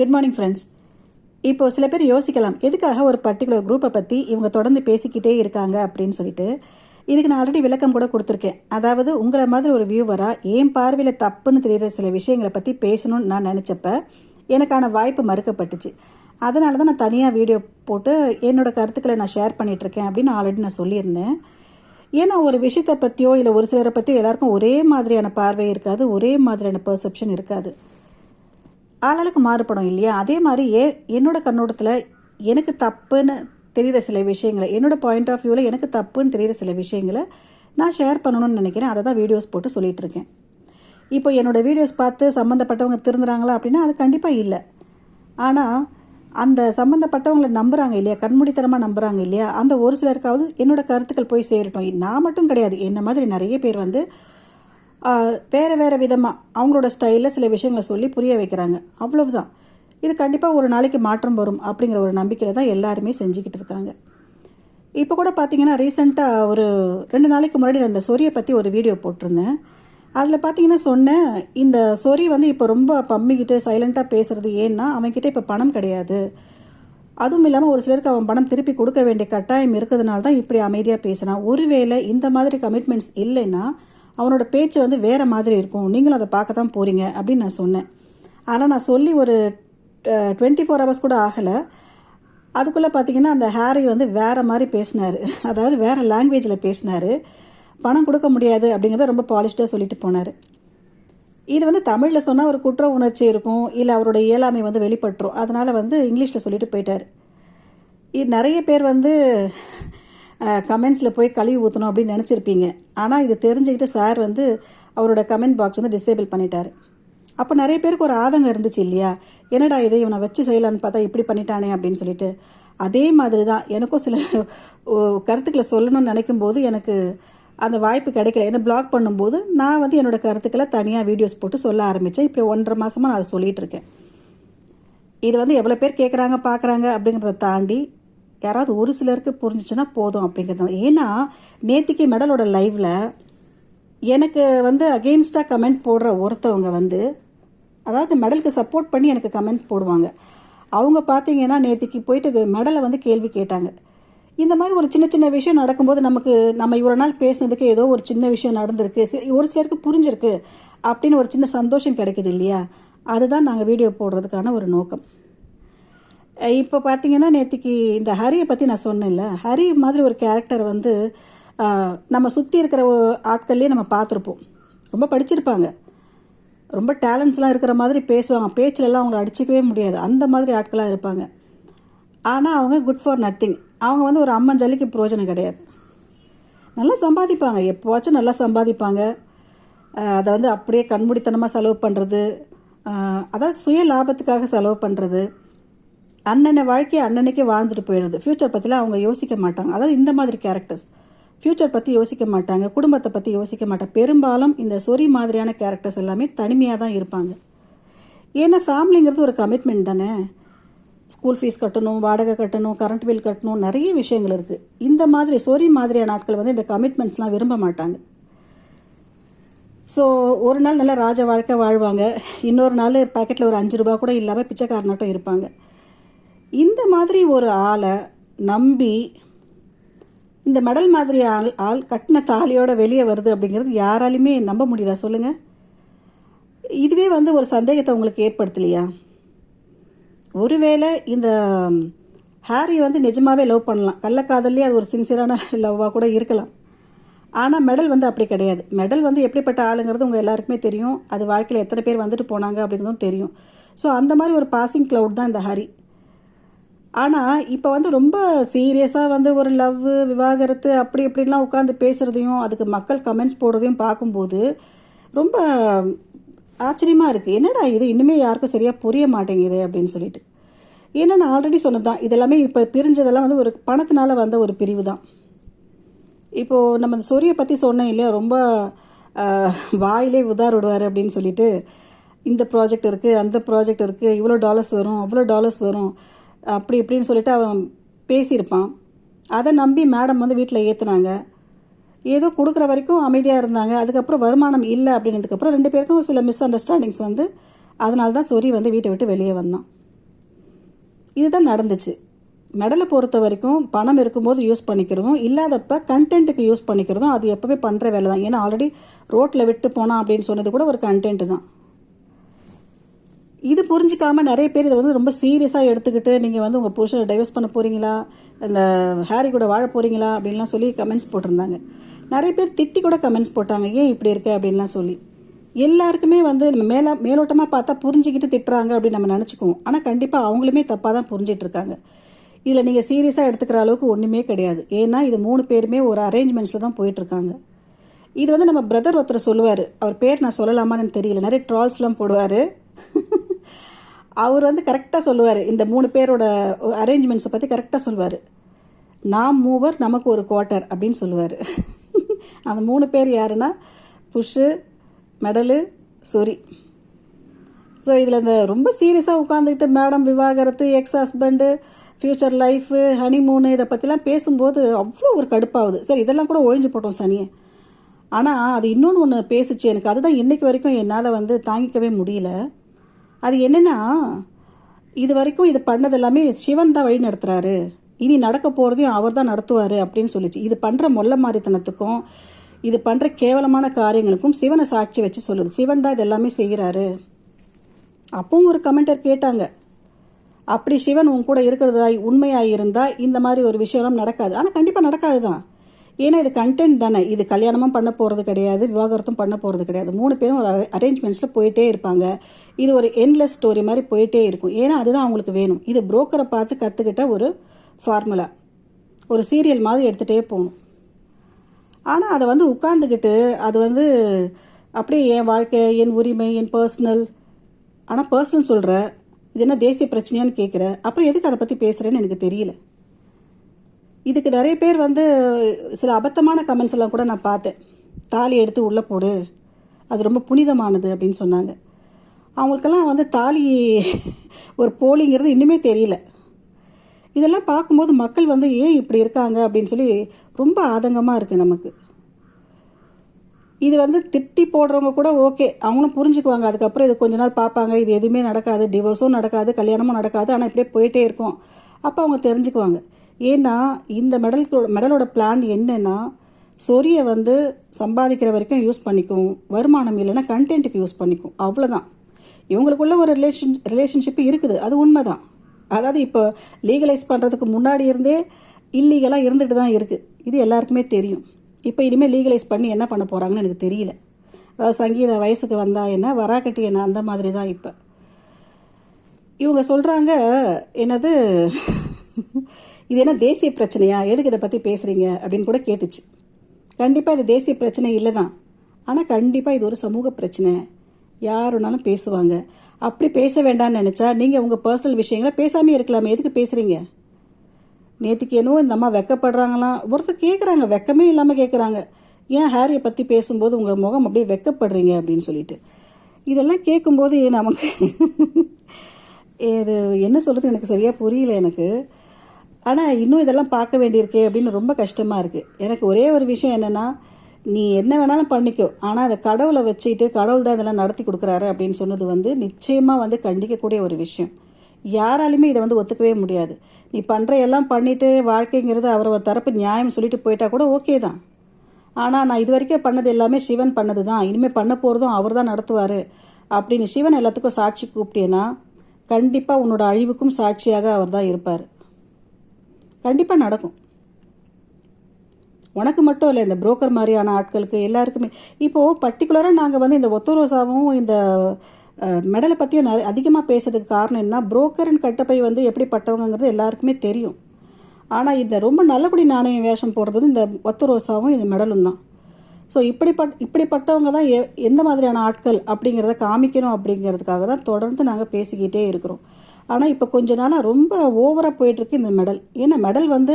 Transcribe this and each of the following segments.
Good morning friends இப்போது சில பேர் யோசிக்கலாம் எதுக்காக ஒரு பர்டிகுலர் குரூப்பை பற்றி இவங்க தொடர்ந்து பேசிக்கிட்டே இருக்காங்க அப்படின்னு சொல்லிட்டு. இதுக்கு நான் ஆல்ரெடி விளக்கம் கூட கொடுத்துருக்கேன். அதாவது உங்களை மாதிரி ஒரு வியூவராக என் பார்வையில் தப்புன்னு தெரிகிற சில விஷயங்களை பற்றி பேசணும்னு நான் நினச்சப்ப எனக்கான வாய்ப்பு மறுக்கப்பட்டுச்சு. அதனால தான் நான் தனியாக வீடியோ போட்டு என்னோட கருத்துக்களை நான் ஷேர் பண்ணிகிட்ருக்கேன் அப்படின்னு ஆல்ரெடி நான் சொல்லியிருந்தேன். ஏன்னா ஒரு விஷயத்தை பற்றியோ இல்லை ஒரு சிலரை பற்றியோ எல்லாருக்கும் ஒரே மாதிரியான பார்வை இருக்காது ஒரே மாதிரியான பர்செப்ஷன் இருக்காது. ஆளாளுக்கு மாறுபடும் இல்லையா? அதே மாதிரி ஏ என்னோட கண்ணோட்டத்தில் எனக்கு தப்புன்னு தெரிகிற சில விஷயங்களை என்னோட பாயிண்ட் ஆஃப் வியூவில் எனக்கு தப்புன்னு தெரிகிற சில விஷயங்களை நான் ஷேர் பண்ணணும்னு நினைக்கிறேன். அதை தான் வீடியோஸ் போட்டு சொல்லிகிட்டு இருக்கேன். இப்போ என்னோடய வீடியோஸ் பார்த்து சம்மந்தப்பட்டவங்க திருந்துறாங்களா அப்படின்னா அது கண்டிப்பாக இல்லை. ஆனால் அந்த சம்மந்தப்பட்டவங்களை நம்புகிறாங்க இல்லையா? கண்மூடித்தனமாக நம்புகிறாங்க இல்லையா? அந்த ஒரு சிலருக்காவது என்னோடய கருத்துக்கள் போய் சேரட்டும். நான் மட்டும் கிடையாது என்ன மாதிரி நிறைய பேர் வந்து வேறு வேறு விதமாக அவங்களோட ஸ்டைலில் சில விஷயங்களை சொல்லி புரிய வைக்கிறாங்க. அவ்வளவுதான். இது கண்டிப்பாக ஒரு நாளைக்கு மாற்றம் வரும் அப்படிங்கிற ஒரு நம்பிக்கையில் தான் எல்லாருமே செஞ்சுக்கிட்டு இருக்காங்க. இப்போ கூட பார்த்தீங்கன்னா ரீசெண்டாக ஒரு ரெண்டு நாளைக்கு முன்னாடி நான் இந்த சொரியை பற்றி ஒரு வீடியோ போட்டிருந்தேன். அதில் பார்த்தீங்கன்னா சொன்னேன் இந்த சொரி வந்து இப்போ ரொம்ப பம்மிக்கிட்டு சைலண்ட்டாக பேசுகிறது ஏன்னா அவன்கிட்ட இப்போ பணம் கிடையாது. அதுவும் இல்லாமல் ஒரு சிலருக்கு அவன் பணம் திருப்பி கொடுக்க வேண்டிய கட்டாயம் இருக்கிறதுனால தான் இப்படி அமைதியாக பேசுகிறான் ஒருவேளை இந்த மாதிரி கமிட்மெண்ட்ஸ் இல்லைன்னா அவனோட பேச்சு வந்து வேறு மாதிரி இருக்கும். நீங்களும் அதை பார்க்க தான் போகிறீங்க அப்படின்னு நான் சொன்னேன். ஆனால் நான் சொல்லி ஒரு டுவெண்ட்டி ஃபோர் ஹவர்ஸ் கூட ஆகலை. அதுக்குள்ளே பார்த்தீங்கன்னா அந்த ஹாரி வந்து வேற மாதிரி பேசினார். அதாவது வேறு லாங்குவேஜில் பேசினார். பணம் கொடுக்க முடியாது அப்படிங்கிறத ரொம்ப பாலிஷ்டாக சொல்லிட்டு போனார். இது வந்து தமிழில் சொன்னால் ஒரு குற்ற உணர்ச்சி இருக்கும். இல்லை அவரோட இயலாமை வந்து வெளிப்பட்டுரும். அதனால் வந்து இங்கிலீஷில் சொல்லிட்டு போயிட்டார். இது நிறைய பேர் வந்து கமெண்ட்ஸில் போய் கழுவி ஊற்றணும் அப்படின்னு நினச்சிருப்பீங்க. ஆனால் இது தெரிஞ்சுக்கிட்டு சார் வந்து அவரோட கமெண்ட் பாக்ஸ் வந்து டிசேபிள் பண்ணிட்டார். அப்போ நிறைய பேருக்கு ஒரு ஆதங்கம் இருந்துச்சு இல்லையா? என்னடா இதை இவனை வச்சு செய்யலான்னு பார்த்தா இப்படி பண்ணிட்டானே அப்படின்னு சொல்லிட்டு. அதே மாதிரி தான் எனக்கும் சில கருத்துக்களை சொல்லணும்னு நினைக்கும் போது எனக்கு அந்த வாய்ப்பு கிடைக்கல. ஏன்னா பிளாக் பண்ணும்போது நான் வந்து என்னோடய கருத்துக்களை தனியாக வீடியோஸ் போட்டு சொல்ல ஆரம்பித்தேன் இப்போ ஒன்றரை மாதமாக நான் அதை சொல்லிட்டு இருக்கேன். இது வந்து எவ்வளோ பேர் கேட்குறாங்க பார்க்குறாங்க அப்படிங்கிறத தாண்டி யாராவது ஒரு சிலருக்கு புரிஞ்சிச்சுன்னா போதும் அப்படிங்கிறது ஏன்னா நேத்திக்கு மெடலோட லைவில் எனக்கு வந்து அகெயின்ஸ்டாக கமெண்ட் போடுற ஒருத்தவங்க வந்து அதாவது மெடலுக்கு சப்போர்ட் பண்ணி எனக்கு கமெண்ட் போடுவாங்க. அவங்க பார்த்தீங்கன்னா நேத்திக்கு போயிட்டு மெடலை வந்து கேள்வி கேட்டாங்க. இந்த மாதிரி ஒரு சின்ன சின்ன விஷயம் நடக்கும்போது நமக்கு நம்ம இவ்வளோ நாள் பேசுனதுக்கு ஏதோ ஒரு சின்ன விஷயம் நடந்திருக்கு ஒரு சிலருக்கு புரிஞ்சிருக்கு அப்படின்னு ஒரு சின்ன சந்தோஷம் கிடைக்குது இல்லையா? அதுதான் நாங்கள் வீடியோ போடுறதுக்கான ஒரு நோக்கம். இப்போ பார்த்தீங்கன்னா நேற்றுக்கு இந்த ஹரியை பற்றி நான் சொன்னேன்ல. ஹரி மாதிரி ஒரு கேரக்டர் வந்து நம்ம சுற்றி இருக்கிற ஆட்கள்லேயே நம்ம பார்த்துருப்போம். ரொம்ப படிச்சிருப்பாங்க. ரொம்ப டேலண்ட்ஸ்லாம் இருக்கிற மாதிரி பேசுவாங்க. பேச்சிலெல்லாம் அவங்கள அடிச்சிக்கவே முடியாது. அந்த மாதிரி ஆட்களாக இருப்பாங்க. ஆனால் அவங்க குட் ஃபார் நத்திங் அவங்க வந்து ஒரு அம்மன் ஜல்லிக்கு பிரயோஜனம் கிடையாது. நல்லா சம்பாதிப்பாங்க. எப்போவாச்சும் நல்லா சம்பாதிப்பாங்க. அதை வந்து அப்படியே கண்மூடித்தனமாக செலவு பண்ணுறது அதாவது சுய லாபத்துக்காக செலவு பண்ணுறது அண்ணனை வாழ்க்கையை அண்ணனுக்கே வாழ்ந்துட்டு போயிடுது. ஃப்யூச்சர் பற்றிலாம் அவங்க யோசிக்க மாட்டாங்க. அதாவது இந்த மாதிரி கேரக்டர்ஸ் ஃப்யூச்சர் பற்றி யோசிக்க மாட்டாங்க. குடும்பத்தை பற்றி யோசிக்க மாட்டாங்க. பெரும்பாலும் இந்த சொறி மாதிரியான கேரக்டர்ஸ் எல்லாமே தனிமையாக தான் இருப்பாங்க. ஏன்னா ஃபேமிலிங்கிறது ஒரு கமிட்மெண்ட் தானே? ஸ்கூல் ஃபீஸ் கட்டணும் வாடகை கட்டணும் கரண்ட் பில் கட்டணும் நிறைய விஷயங்கள் இருக்குது இந்த மாதிரி சொறி மாதிரியான நாட்கள் வந்து இந்த கமிட்மெண்ட்ஸ்லாம் விரும்ப மாட்டாங்க. ஸோ ஒரு நாள் நல்லா ராஜ வாழ்க்கை வாழ்வாங்க. இன்னொரு நாள் பாக்கெட்டில் ஒரு அஞ்சு ரூபா கூட இல்லாமல் பிச்சைக்காரனாட்டம் இருப்பாங்க. இந்த மாதிரி ஒரு ஆளை நம்பி இந்த மெடல் மாதிரி ஆள் ஆள் கட்டின தாலியோட வெளியே வருது அப்படிங்கிறது யாராலையுமே நம்ப முடியுதா? சொல்லுங்கள் இதுவே வந்து ஒரு சந்தேகத்தை உங்களுக்கு ஏற்படுத்தலையா? ஒருவேளை இந்த ஹாரி வந்து நிஜமாகவே லவ் பண்ணலாம். கள்ளக்காதல்லே அது ஒரு சின்சியரான லவ்வாக கூட இருக்கலாம். ஆனால் மெடல் வந்து அப்படி கிடையாது. மெடல் வந்து எப்படிப்பட்ட ஆளுங்கிறது உங்கள் எல்லாருக்குமே தெரியும். அது வாழ்க்கையில் எத்தனை பேர் வந்துட்டு போனாங்க அப்படிங்கிறதும் தெரியும். ஸோ அந்த மாதிரி ஒரு பாசிங் க்ளவுட் தான் இந்த ஹரி. ஆனால் இப்போ வந்து ரொம்ப சீரியஸாக வந்து ஒரு லவ் விவாகரத்து அப்படி இப்படிலாம் உட்காந்து பேசுகிறதையும் அதுக்கு மக்கள் கமெண்ட்ஸ் போடுறதையும் பார்க்கும்போது ரொம்ப ஆச்சரியமாக இருக்குது என்னடா இது? இன்னுமே யாருக்கும் சரியாக புரிய மாட்டேங்குது அப்படின்னு சொல்லிட்டு. ஏன்னா நான் ஆல்ரெடி சொன்னது இதெல்லாமே இப்போ பிரிஞ்சதெல்லாம் வந்து ஒரு பணத்தினால வந்த ஒரு பிரிவு தான் இப்போது நம்ம இந்த சொரியை பற்றி சொன்னேன் இல்லையா? ரொம்ப வாயிலே உதார் விடுவார் அப்படின்னு சொல்லிட்டு இந்த ப்ராஜெக்ட் இருக்குது அந்த ப்ராஜெக்ட் இருக்குது இவ்வளோ டாலர்ஸ் வரும் அவ்வளோ டாலர்ஸ் வரும். அப்படி இப்படின்னு சொல்லிட்டு அவன் பேசியிருப்பான். அதை நம்பி மேடம் வந்து வீட்டில் ஏற்றுனாங்க ஏதோ கொடுக்குற வரைக்கும் அமைதியாக இருந்தாங்க. அதுக்கப்புறம் வருமானம் இல்லை அப்படின்னதுக்கப்புறம் ரெண்டு பேருக்கும் சில மிஸ் அண்டர்ஸ்டாண்டிங்ஸ் வந்து அதனால தான் சொரி வந்து வீட்டை விட்டு வெளியே வந்தான். இதுதான் நடந்துச்சு. மெடலை பொறுத்த வரைக்கும் பணம் இருக்கும்போது யூஸ் பண்ணிக்கிறதும் இல்லாதப்ப கண்டென்ட்டுக்கு யூஸ் பண்ணிக்கிறதும் அது எப்பவுமே பண்ணுற வேலை தான் ஏன்னா ஆல்ரெடி ரோட்டில் விட்டு போனான் அப்படின்னு சொன்னது கூட ஒரு கண்டென்ட் தான். இது புரிஞ்சிக்காம நிறைய பேர் இதை வந்து ரொம்ப சீரியஸாக எடுத்துக்கிட்டு நீங்கள் வந்து உங்கள் புருஷனை டைவர்ஸ் பண்ண போகிறீங்களா இந்த ஹாரி கூட வாழ போகிறீங்களா அப்படின்லாம் சொல்லி கமெண்ட்ஸ் போட்டிருந்தாங்க. நிறைய பேர் திட்டி கூட கமெண்ட்ஸ் போட்டாங்க. ஏன் இப்படி இருக்கு? அப்படின்லாம் சொல்லி. எல்லாருக்குமே வந்து நம்ம மேலே மேலோட்டமாக பார்த்தா புரிஞ்சுக்கிட்டு திட்டுறாங்க அப்படின்னு நம்ம நினச்சிக்குவோம். ஆனால் கண்டிப்பாக அவங்களுமே தப்பாக தான் புரிஞ்சிட்டு இருக்காங்க. இதில் நீங்கள் சீரியஸாக எடுத்துக்கிற அளவுக்கு ஒன்றுமே கிடையாது. ஏன்னா இது மூணு பேருமே ஒரு அரேஞ்ச்மெண்ட்ஸில் தான் போயிட்டுருக்காங்க இது வந்து நம்ம பிரதர் ஒருத்தர் சொல்லுவார். அவர் பேர் நான் சொல்லலாமான்னு தெரியல. நிறைய ட்ரால்ஸ்லாம் போடுவார். அவர் வந்து கரெக்டாக சொல்லுவார். இந்த மூணு பேரோட அரேஞ்ச்மெண்ட்ஸை பற்றி கரெக்டாக சொல்லுவார். நாம் மூவர் நமக்கு ஒரு குவார்ட்டர் அப்படின்னு சொல்லுவார். அந்த மூணு பேர் யாருன்னா? புஷ்ஷு மெடலு சொரி. ஸோ இதில் இந்த ரொம்ப சீரியஸாக உட்காந்துக்கிட்டு மேடம் விவாகரத்து ex husband future life honeymoon இதை பற்றிலாம் பேசும்போது அவ்வளோ ஒரு கடுப்பாகுது. சரி இதெல்லாம் கூட ஒழிஞ்சு போட்டோம் சனியே. ஆனால் அது இன்னொன்று ஒன்று பேசிச்சு எனக்கு. அதுதான் இன்றைக்கு வரைக்கும் என்னால் வந்து தாங்கிக்கவே முடியல. அது என்னென்னா இது வரைக்கும் இது பண்ணது எல்லாமே சிவன் தான் வழி நடத்துகிறாரு இனி நடக்க போகிறதையும் அவர் தான் நடத்துவார் அப்படின்னு சொல்லிச்சு. இது பண்ணுற மொல்ல மாதிரித்தனத்துக்கும் இது பண்ணுற கேவலமான காரியங்களுக்கும் சிவனை சாட்சி வச்சு சொல்லுது. சிவன் தான் இது எல்லாமே செய்கிறாரு. அப்பவும் ஒரு கமெண்டர் கேட்டாங்க. அப்படி சிவன் உன் கூட இருக்கிறதாய் உண்மையாக இருந்தால் இந்த மாதிரி ஒரு விஷயம்லாம் நடக்காது. ஆனால் கண்டிப்பாக நடக்காது தான் ஏன்னா இது கண்டென்ட் தானே. இது கல்யாணமும் பண்ண போகிறது கிடையாது விவாகரத்தும் பண்ண போகிறது கிடையாது. மூணு பேரும் ஒரு அரேஞ்ச்மெண்ட்ஸில் போயிட்டே இருப்பாங்க. இது ஒரு என்லெஸ் ஸ்டோரி மாதிரி போயிட்டே இருக்கும். ஏன்னா அதுதான் அவங்களுக்கு வேணும். இது புரோக்கரை பார்த்து கற்றுக்கிட்ட ஒரு ஃபார்முலா ஒரு சீரியல் மாதிரி எடுத்துகிட்டே போகணும். ஆனால் அதை வந்து உட்காந்துக்கிட்டு அது வந்து அப்படியே என் வாழ்க்கை என் உரிமை என் பர்சனல் ஆனால் பர்சனல் சொல்கிற இது என்ன தேசிய பிரச்சனையான்னு கேட்குற அப்புறம் எதுக்கு அதை பற்றி பேசுகிறேன்னு எனக்கு தெரியல. இதுக்கு நிறைய பேர் வந்து சில அபத்தமான கமெண்ட்ஸ் எல்லாம் கூட நான் பார்த்தேன். தாலி எடுத்து உள்ளே போடு. அது ரொம்ப புனிதமானது அப்படின்னு சொன்னாங்க. அவங்களுக்கெல்லாம் வந்து தாலி ஒரு போலிங்கிறது இன்னுமே தெரியல. இதெல்லாம் பார்க்கும்போது மக்கள் வந்து ஏன் இப்படி இருக்காங்க அப்படின்னு சொல்லி ரொம்ப ஆதங்கமாக இருக்குது நமக்கு. இது வந்து திட்டி போடுறவங்க கூட ஓகே. அவங்களும் புரிஞ்சுக்குவாங்க. அதுக்கப்புறம் இது கொஞ்ச நாள் பார்ப்பாங்க. இது எதுவுமே நடக்காது. டிவோர்ஸும் நடக்காது. கல்யாணமும் நடக்காது. ஆனால் இப்படியே போயிட்டே இருக்கும். அப்போ அவங்க தெரிஞ்சுக்குவாங்க. ஏன்னா இந்த மெடலுக்கு மெடலோட பிளான் என்னென்னா சொரியை வந்து சம்பாதிக்கிற வரைக்கும் யூஸ் பண்ணிக்கும் வருமானம் இல்லைன்னா கண்டென்ட்டுக்கு யூஸ் பண்ணிக்கும். அவ்வளோதான் இவங்களுக்குள்ள ஒரு ரிலேஷன் ரிலேஷன்ஷிப் இருக்குது. அது உண்மைதான். அதாவது இப்போ லீகலைஸ் பண்ணுறதுக்கு முன்னாடி இருந்தே இல்லீகலாக இருந்துட்டு தான் இருக்குது இது எல்லாருக்குமே தெரியும். இப்போ இனிமேல் லீகலைஸ் பண்ணி என்ன பண்ண போகிறாங்கன்னு எனக்கு தெரியல. அதாவது சங்கீத வயசுக்கு வந்தா என்ன வராக்கட்டி என்ன அந்த மாதிரி தான் இப்போ. இவங்க சொல்கிறாங்க என்னது இது என்ன தேசிய பிரச்சனையா? எதுக்கு இதை பற்றி பேசுகிறீங்க அப்படின்னு கூட கேட்டுச்சு. கண்டிப்பாக இது தேசிய பிரச்சனை இல்லை தான் ஆனால் கண்டிப்பாக இது ஒரு சமூக பிரச்சனை. யார் வேணாலும் பேசுவாங்க. அப்படி பேச வேண்டாம்னு நினச்சா நீங்கள் உங்கள் பர்சனல் விஷயங்களை பேசாமே இருக்கலாமே. எதுக்கு பேசுகிறீங்க நேற்றுக்கு என்னவோ இந்த அம்மா வெக்கப்படுறாங்களாம். ஒருத்தர் கேட்குறாங்க வெக்கமே இல்லாமல் கேட்குறாங்க ஏன் ஹாரியை பற்றி பேசும்போது உங்கள் முகம் அப்படியே வெக்கப்படுறீங்க அப்படின்னு சொல்லிட்டு. இதெல்லாம் கேட்கும்போது நமக்கு இது என்ன சொல்கிறது எனக்கு சரியாக புரியல எனக்கு. ஆனால் இன்னும் இதெல்லாம் பார்க்க வேண்டியிருக்கே அப்படின்னு ரொம்ப கஷ்டமாக இருக்குது எனக்கு ஒரே ஒரு விஷயம் என்னென்னா நீ என்ன வேணாலும் பண்ணிக்கோ. ஆனால் அதை கடவுளை வச்சுட்டு கடவுள் தான் இதெல்லாம் நடத்தி கொடுக்குறாரு அப்படின்னு சொன்னது வந்து நிச்சயமாக வந்து கண்டிக்கக்கூடிய ஒரு விஷயம். யாராலுமே இதை வந்து ஒத்துக்கவே முடியாது. நீ பண்ணுற எல்லாம் பண்ணிவிட்டு வாழ்க்கைங்கிறது அவர் ஒரு தரப்பு நியாயம் சொல்லிட்டு போயிட்டா கூட ஓகே தான். ஆனால் நான் இது வரைக்கும் பண்ணது எல்லாமே சிவன் பண்ணது தான். இனிமேல் பண்ண போகிறதும் அவர் தான் நடத்துவார். அப்படின்னு சிவன் எல்லாத்துக்கும் சாட்சி கூப்பிட்டேன்னா கண்டிப்பாக உன்னோட அழிவுக்கும் சாட்சியாக அவர் தான் இருப்பார். கண்டிப்பாக நடக்கும். உனக்கு மட்டும் இல்லை இந்த புரோக்கர் மாதிரியான ஆட்களுக்கு எல்லாருக்குமே. இப்போது பர்டிகுலராக நாங்கள் வந்து இந்த ஒத்தரோசாவும் இந்த மெடலை பற்றியும் நிறைய அதிகமாக பேசுறதுக்கு காரணம் என்ன? புரோக்கரின் கட்டப்பை வந்து எப்படிப்பட்டவங்கிறது எல்லாருக்குமே தெரியும். ஆனால் இந்த ரொம்ப நல்லபடி நாணயம் வேஷம் போடுறது இந்த ஒத்த ரோசாவும் இந்த மெடலும் தான். ஸோ இப்படிப்பட் இப்படிப்பட்டவங்க தான் எ எந்த மாதிரியான ஆட்கள் அப்படிங்கிறத காமிக்கணும் அப்படிங்கிறதுக்காக தான் தொடர்ந்து நாங்கள் பேசிக்கிட்டே இருக்கிறோம். ஆனால் இப்போ கொஞ்ச நாளாக ரொம்ப ஓவராக போயிட்டுருக்கு இந்த மெடல். ஏன்னா மெடல் வந்து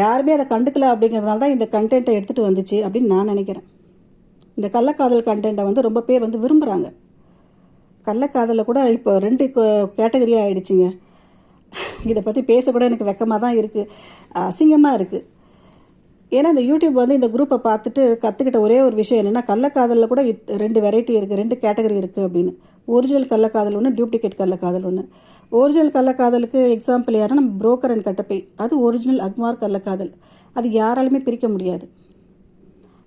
யாருமே அதை கண்டுக்கல அப்படிங்கிறதுனால தான் இந்த கண்டென்ட்டை எடுத்துகிட்டு வந்துச்சு அப்படின்னு நான் நினைக்கிறேன். இந்த கள்ளக்காதல் கண்டென்ட்டை வந்து ரொம்ப பேர் வந்து விரும்புகிறாங்க கள்ளக்காதலில் கூட இப்போ ரெண்டு கேட்டகரியாக ஆகிடுச்சிங்க இதை பற்றி பேசக்கூட எனக்கு வெக்கமாக தான் இருக்குது அசிங்கமாக இருக்குது ஏன்னா இந்த யூடியூப் வந்து இந்த குரூப்பை பார்த்துட்டு கற்றுக்கிட்ட ஒரே ஒரு விஷயம் என்னென்னா கள்ளக்காதலில் கூட ரெண்டு வெரைட்டி இருக்குது ரெண்டு கேட்டகரி இருக்குது அப்படின்னு. ஒரிஜினல் கள்ளக்காதல் ஒன்று டூப்ளிகேட் கள்ளக்காதல் ஒன்று ஒரிஜினல் கள்ளக்காதலுக்கு எக்ஸாம்பிள் யாருன்னா நம்ம புரோக்கர் அண்ட் கட்டப்பை. அது ஒரிஜினல் அக்மார் கள்ளக்காதல். அது யாராலுமே பிரிக்க முடியாது.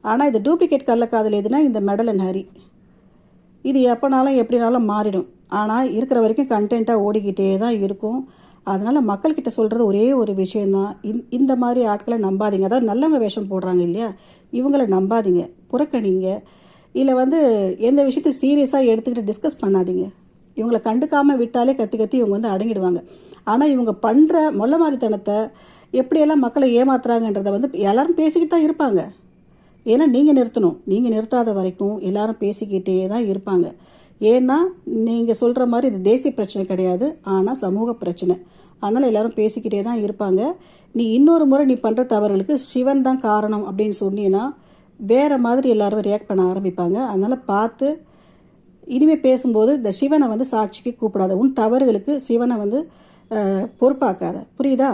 ஆனால் இது டூப்ளிகேட் கள்ளக்காதல் எதுனா இந்த மெடல் அண்ட் ஹரி இது எப்போனாலும் எப்படினாலும் மாறிடும். ஆனால் இருக்கிற வரைக்கும் கண்டென்ட்டாக ஓடிக்கிட்டே தான் இருக்கும். அதனால் மக்கள்கிட்ட சொல்கிறது ஒரே ஒரு விஷயந்தான் இந் இந்த மாதிரி ஆட்களை நம்பாதீங்க. அதாவது நல்லவங்க வேஷம் போடுறாங்க இல்லையா? இவங்கள நம்பாதீங்க. புறக்கணிங்க. இல்லை வந்து எந்த விஷயத்தையும் சீரியஸாக எடுத்துக்கிட்டு டிஸ்கஸ் பண்ணாதீங்க. இவங்களை கண்டுக்காமல் விட்டாலே கத்தி கத்தி இவங்க வந்து அடங்கிடுவாங்க. ஆனால் இவங்க பண்ணுற மொல்ல மாதிரித்தனத்தை எப்படியெல்லாம் மக்களை ஏமாத்துறாங்கன்றதை வந்து எல்லாரும் பேசிக்கிட்டு தான் இருப்பாங்க. ஏன்னா நீங்கள் நிறுத்தணும். நீங்கள் நிறுத்தாத வரைக்கும் எல்லாரும் பேசிக்கிட்டே தான் இருப்பாங்க. ஏன்னா நீங்கள் சொல்கிற மாதிரி இது தேசிய பிரச்சனை கிடையாது. ஆனால் சமூக பிரச்சனை. அதனால் எல்லாரும் பேசிக்கிட்டே தான் இருப்பாங்க. நீ இன்னொரு முறை நீ பண்ணுற தவறுகளுக்கு சிவன் தான் காரணம் அப்படின்னு சொன்னீங்கன்னா வேறு மாதிரி எல்லாரும் ரியாக்ட் பண்ண ஆரம்பிப்பாங்க. அதனால் பார்த்து இனிமேல் பேசும்போது இந்த சிவனை வந்து சாட்சிக்கு கூப்பிடாத உன் தவறுகளுக்கு சிவனை வந்து பொறுப்பாக்காத. புரியுதா?